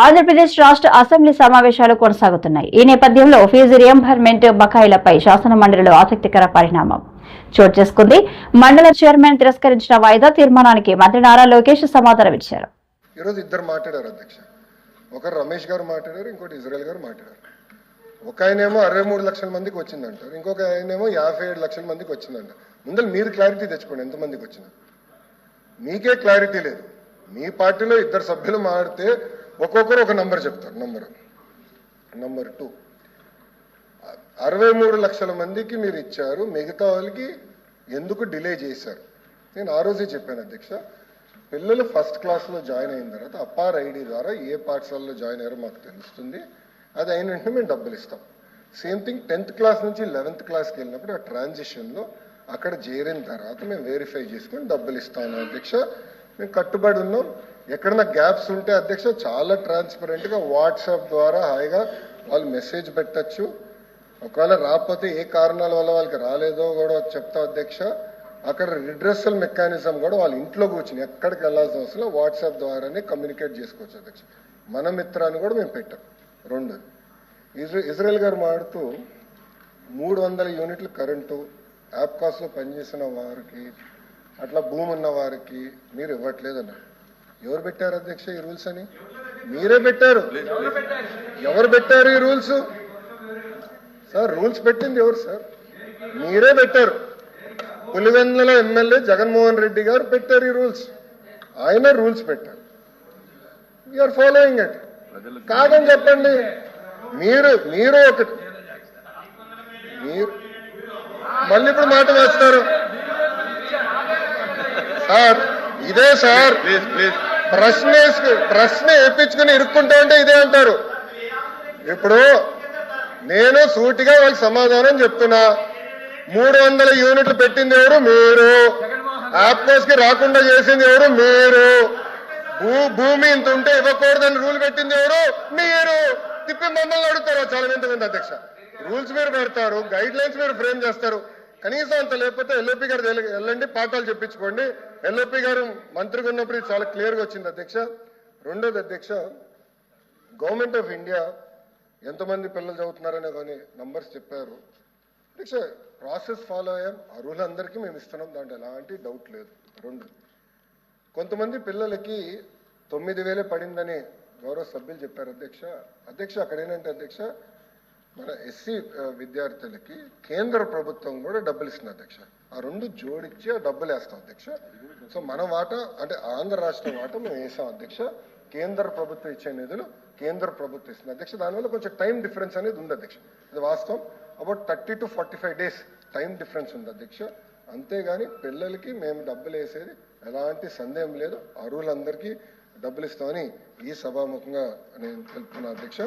ఆంధ్రప్రదేశ్ రాష్ట్ర అసెంబ్లీ సమావేశాలు కొనసాగుతున్నాయి. ఈ నేపథ్యంలో ఫీజు రియంబర్మెంట్ బకాయిలపై శాసన మండలిలో ఆసక్తికర పరిణామం. చోటు చేసుకుంది. మండల చైర్మన్ తిరస్కరించిన వాయిదా తీర్మానానికి మంత్రి నారా లోకేష్ సమాధానం ఇచ్చారు. ఈరోజు ఇద్దరు మాట్లాడారు అధ్యక్ష. ఒకరు రమేష్ గారు మాట్లాడారు ఇంకోటి ఇజ్రాయల్ గారు మాట్లాడారు. ఒక ఆయనేమో అరవై మూడు లక్షల మందికి వచ్చిందంటారు ఇంకొక ఆయనేమో యాభై ఏడు లక్షల మందికి వచ్చిందంట. ముందర మీరు క్లారిటీ తెచ్చుకోండి ఎంతమందికి వచ్చింది. మీకే క్లారిటీ లేదు. మీ పార్టీలో ఇద్దరు సభ్యులు మారితే ఒక్కొక్కరు ఒక నంబర్ చెప్తారు నంబర్ నంబర్ టూ అరవై మూడు లక్షల మందికి మీరు ఇచ్చారు మిగతా వాళ్ళకి ఎందుకు డిలే చేశారు? నేను ఆ రోజే చెప్పాను అధ్యక్ష. పిల్లలు ఫస్ట్ క్లాస్లో జాయిన్ అయిన తర్వాత అప్పార్ ఐడి ద్వారా ఏ పాఠశాలలో జాయిన్ అయ్యారో మాకు తెలుస్తుంది. అది అయిన వెంటనే మేము డబ్బులు ఇస్తాం. సేమ్ థింగ్ టెన్త్ క్లాస్ నుంచి లెవెన్త్ క్లాస్కి వెళ్ళినప్పుడు ఆ ట్రాన్సిషన్లో అక్కడ చేరిన తర్వాత మేము వెరిఫై చేసుకుని డబ్బులు ఇస్తాను అధ్యక్ష. మేము కట్టుబడి ఉన్నాం. ఎక్కడన్నా గ్యాప్స్ ఉంటే అధ్యక్ష చాలా ట్రాన్స్పరెంట్గా వాట్సాప్ ద్వారా హాయిగా వాళ్ళు మెసేజ్ పెట్టచ్చు. ఒకవేళ రాకపోతే ఏ కారణాల వల్ల వాళ్ళకి రాలేదో కూడా చెప్తా అధ్యక్ష. అక్కడ రిడ్రెస్సల్ మెకానిజం కూడా వాళ్ళ ఇంట్లో కూర్చుని ఎక్కడికి వెళ్ళాల్సిన అవసరం వాట్సాప్ ద్వారానే కమ్యూనికేట్ చేసుకోవచ్చు అధ్యక్ష. మన మిత్రాన్ని కూడా మేము పెట్టాం. రెండు ఇజ్రా ఇజ్రాయెల్ గారు మాడుతూ మూడు వందల యూనిట్లు కరెంటు యాప్కాస్లో పనిచేసిన వారికి అట్లా భూమి ఉన్న వారికి మీరు ఇవ్వట్లేదన్నారు. ఎవరు పెట్టారు అధ్యక్ష ఈ రూల్స్ అని? మీరే పెట్టారు. ఎవరు పెట్టారు ఈ రూల్స్? సార్ రూల్స్ పెట్టింది ఎవరు సార్? మీరే పెట్టారు. పులివెందుల ఎమ్మెల్యే జగన్మోహన్ రెడ్డి గారు పెట్టారు ఈ రూల్స్. ఆయన రూల్స్ పెట్టారు. యూఆర్ ఫాలోయింగ్ ఇట్ కాదని చెప్పండి. మీరు మీరు ఒకటి. మీరు మళ్ళీ ఇప్పుడు మాట వేస్తారు. సార్ ఇదే సార్. ప్లీజ్ ప్లీజ్ ప్రశ్న ప్రశ్న వేయించుకుని ఇరుక్కుంటా ఉంటే ఇదే అంటారు. ఇప్పుడు నేను సూటిగా వాళ్ళకి సమాధానం చెప్తున్నా. మూడు వందల యూనిట్లు పెట్టింది ఎవరు? మీరు. ఆప్కోస్కి రాకుండా చేసింది ఎవరు? మీరు. భూ భూమి ఇంత ఉంటే ఇవ్వకూడదని రూల్ పెట్టింది ఎవరు? మీరు. తిప్పి మమ్మల్ని అడుగుతారు? చాలా మంది అధ్యక్ష. రూల్స్ మీరు పెడతారు గైడ్ లైన్స్ మీరు ఫ్రేమ్ చేస్తారు. కనీసం అంత లేకపోతే ఎల్ఓపి గారు వెళ్ళండి పాఠాలు చెప్పించుకోండి. ఎల్ఓపి గారు మంత్రిగా ఉన్నప్పుడు ఇది చాలా క్లియర్గా వచ్చింది అధ్యక్ష. రెండోది అధ్యక్ష గవర్నమెంట్ ఆఫ్ ఇండియా ఎంతమంది పిల్లలు చదువుతున్నారనే కానీ నంబర్స్ చెప్పారు. అధ్యక్ష ప్రాసెస్ ఫాలో అయ్యాం. అర్హులందరికీ మేము ఇస్తున్నాం. దాంట్లో ఎలాంటి డౌట్ లేదు. రెండు కొంతమంది పిల్లలకి తొమ్మిది వేలే పడిందని గౌరవ సభ్యులు చెప్పారు అధ్యక్ష. అధ్యక్ష అక్కడ ఏంటంటే అధ్యక్ష మన ఎస్సీ విద్యార్థులకి కేంద్ర ప్రభుత్వం కూడా డబ్బులు ఇస్తుంది అధ్యక్ష. ఆ రెండు జోడించి ఆ డబ్బులు వేస్తాం అధ్యక్ష. సో మన వాట అంటే ఆంధ్ర రాష్ట్ర వాటా మేము వేసాం అధ్యక్ష. కేంద్ర ప్రభుత్వం ఇచ్చే నిధులు కేంద్ర ప్రభుత్వం ఇస్తుంది అధ్యక్ష. దానివల్ల కొంచెం టైం డిఫరెన్స్ అనేది ఉంది అధ్యక్ష. ఇది వాస్తవం. About thirty to forty five days time difference ఉంది అధ్యక్ష. అంతేగాని పిల్లలకి మేము డబ్బులు వేసేది ఎలాంటి సందేహం లేదు. అర్హులందరికీ డబ్బులు ఇస్తామని ఈ సభాముఖంగా నేను తెలుపుతున్నా అధ్యక్ష.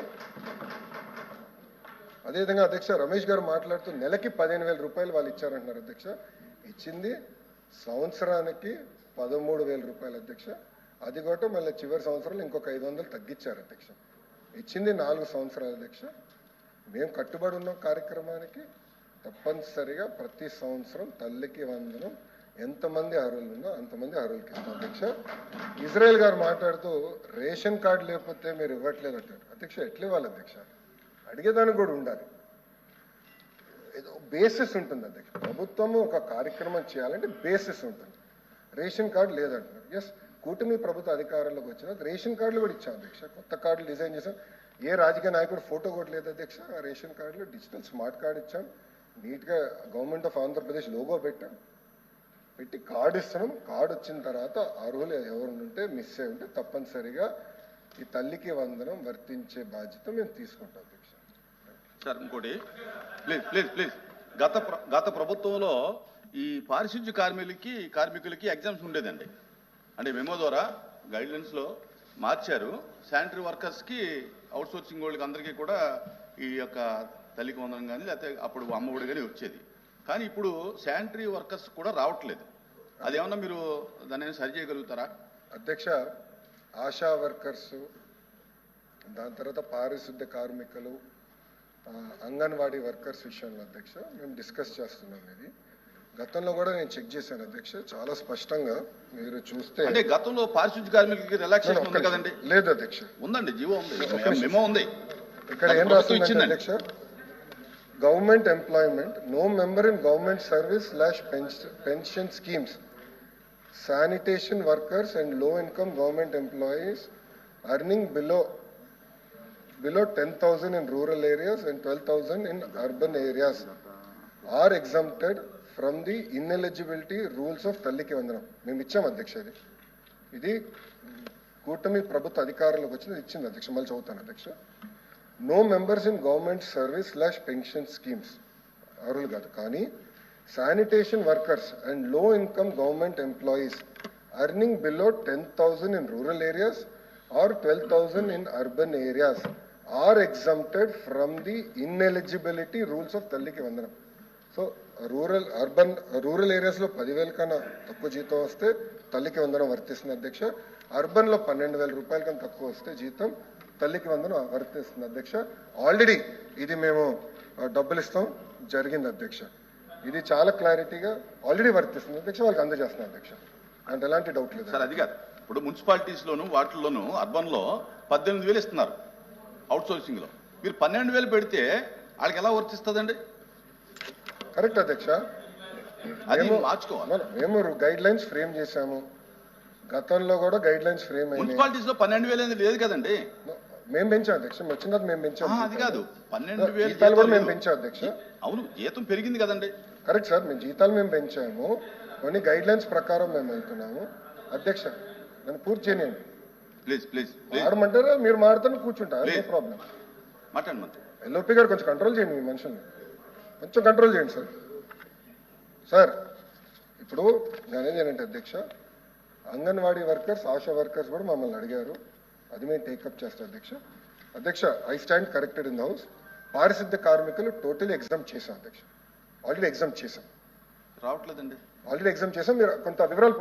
అదేవిధంగా అధ్యక్ష రమేష్ గారు మాట్లాడుతూ నెలకి పదిహేను వేల రూపాయలు వాళ్ళు ఇచ్చారంటున్నారు అధ్యక్ష. ఇచ్చింది సంవత్సరానికి పదమూడు వేల రూపాయలు అధ్యక్ష. అది కూడా మళ్ళీ చివరి సంవత్సరంలో ఇంకొక ఐదు వందలు తగ్గించారు అధ్యక్ష. ఇచ్చింది నాలుగు సంవత్సరాలు అధ్యక్ష. మేము కట్టుబడి ఉన్న కార్యక్రమానికి. తప్పనిసరిగా ప్రతి సంవత్సరం తల్లికి వందనం. ఎంతమంది అర్హులు ఉన్నా అంతమంది అర్హులకి ఇస్తాం అధ్యక్ష. ఇజ్రాయెల్ గారు మాట్లాడుతూ రేషన్ కార్డు లేకపోతే మీరు ఇవ్వట్లేదు అంటారు. అధ్యక్ష ఎట్లా ఇవ్వాలి అధ్యక్ష? అడిగేదానికి కూడా ఉండాలి. ఏదో బేసిస్ ఉంటుంది అధ్యక్ష ప్రభుత్వము ఒక కార్యక్రమం చేయాలంటే బేసిస్ ఉంటుంది. రేషన్ కార్డు లేదంటున్నారు. ఎస్ కూటమి ప్రభుత్వ అధికారంలోకి వచ్చిన రేషన్ కార్డులు కూడా ఇచ్చాం అధ్యక్ష. కొత్త కార్డులు డిజైన్ చేసాం ఏ రాజకీయ నాయకుడు ఫోటో కూడా లేదు అధ్యక్ష రేషన్ కార్డులో డిజిటల్ స్మార్ట్ కార్డు ఇచ్చాం. నీట్గా గవర్నమెంట్ ఆఫ్ ఆంధ్రప్రదేశ్ లోగో పెట్టాం. పెట్టి కార్డు ఇస్తున్నాం. కార్డు వచ్చిన తర్వాత అర్హులు ఎవరు ఉంటే మిస్ అయి ఉంటే తప్పనిసరిగా ఈ తల్లికి వందనం వర్తించే బాధ్యత మేము తీసుకుంటాం ఇచ్చారు ఇంకోటి. Please please please. గత గత ప్రభుత్వంలో ఈ పారిశుద్ధ్య కార్మికులకి కార్మికులకి ఎగ్జామ్స్ ఉండేదండి. అంటే మెమో ద్వారా గైడ్లైన్స్లో మార్చారు. శానిటరీ వర్కర్స్కి అవుట్సోర్సింగ్ అవుట్ వాళ్ళకి అందరికీ కూడా ఈ యొక్క తల్లికి వందనం కానీ లేకపోతే అప్పుడు అమ్మఒడి కానీ వచ్చేది. కానీ ఇప్పుడు శానిటరీ వర్కర్స్ కూడా రావట్లేదు. అదేమన్నా మీరు దాన్ని సరి చేయగలుగుతారా? అధ్యక్ష ఆశా వర్కర్స్ దాని తర్వాత పారిశుద్ధ్య కార్మికులు అంగన్వాడీ వర్కర్స్ విషయంలో అధ్యక్ష మేము డిస్కస్ చేస్తున్నాం ఇది గతంలో కూడా నేను చెక్ చేశాను అధ్యక్ష చాలా స్పష్టంగా మీరు చూస్తే అంటే గతంలో పారిశుద్ధ్య కార్మికులకి రిలాక్సేషన్ ఉంది. కదండి లేదు అధ్యక్ష ఉందండి జీవో ఉంది. మెమో ఉంది ఇక్కడ ఏం ఇచ్చిందండి. అధ్యక్ష government employment no member in government service slash pension schemes sanitation workers అండ్లో income government employees earning below below ten thousand in rural areas and twelve thousand in urban areas are exempted from the ineligibility rules of తల్లికి వందనం మేము ఇచ్చాం అధ్యక్ష ఇది ఇది కూటమి ప్రభుత్వ అధికారంలోకి వచ్చింది ఇచ్చింది అధ్యక్ష మళ్ళీ చదువుతాను అధ్యక్ష no members in government service slash pension schemes అర్హులు కాదు కానీ sanitation workers అండ్లో income government employees earning below ten thousand in rural areas are twelve thousand in urban areas are exempted from the ineligibility rules of తల్లికి వందనం so rural urban rural ఏరియాస్లో పదివేల కన్నా తక్కువ జీతం వస్తే తల్లికి వందనం వర్తిస్తుంది అధ్యక్ష. అర్బన్లో పన్నెండు వేల రూపాయల కన్నా తక్కువ వస్తే జీతం తల్లికి వందనం వర్తిస్తుంది అధ్యక్ష. ఆల్రెడీ ఇది మేము డబ్బులు ఇస్తాం. జరిగింది అధ్యక్ష. ఇది చాలా క్లారిటీగా ఆల్రెడీ వర్తిస్తుంది అధ్యక్ష. వాళ్ళకి అందజేస్తున్నాం అధ్యక్ష. అంటే ఎలాంటి డౌట్ లేదు. సార్ అది కాదు. ఇప్పుడు మున్సిపాలిటీస్లోను వాటిల్లోనూ అర్బన్లో పద్దెనిమిది వేలు ఇస్తున్నారు. అవుట్ సోర్సింగ్లో మీరు పన్నెండు వేలు పెడితే వాళ్ళకి ఎలా వర్తిస్తుందండి కరెక్ట్ అధ్యక్ష. అది మార్చుకోవాలి. మేము గైడ్ లైన్స్ ఫ్రేమ్ చేశాము. గతంలో కూడా గైడ్ లైన్స్ ఫ్రేమ్ మున్సిపాలిటీస్లో పన్నెండు వేలు అనేది లేదు కదండి? మేము పెంచాం అధ్యక్ష. వచ్చిన తర్వాత మేము పెంచాం. అది కాదు. పన్నెండు వేలు జీతాలు కూడా మేము పెంచాం అధ్యక్ష. అవును జీతం పెరిగింది కదండి. కరెక్ట్ సార్ మేము జీతాలు మేము పెంచాము. కొన్ని గైడ్ లైన్స్ ప్రకారం మేము వెళ్తున్నాము. అధ్యక్ష నన్ను పూర్తి చేయనియండి ప్లీజ్ ప్లీజ్ ఆడమంటారా మీరు మాడుతాను కూర్చుంటా నో. ప్రాబ్లం మాట్లాడండి మంత్రి. ఎల్ఓపి గారు కొంచెం కంట్రోల్ చేయండి మీ మనుషుల్ని కొంచెం కంట్రోల్ చేయండి సార్ సార్ ఇప్పుడు నేనేం ఏంటంటే అధ్యక్ష? అంగన్వాడీ వర్కర్స్ ఆశా వర్కర్స్ కూడా మమ్మల్ని అడిగారు. అది మేము టేకప్ చేస్తాం అధ్యక్ష. అధ్యక్ష I stand corrected in the house పారిశుద్ధ కార్మికులు టోటలీ ఎగ్జామ్ చేశాం అధ్యక్ష. ఆల్రెడీ ఎగ్జామ్ చేశాం. రావట్లేదండి. ఆల్రెడీ ఎగ్జామ్ చేశాం. మీరు కొంత వివరాలు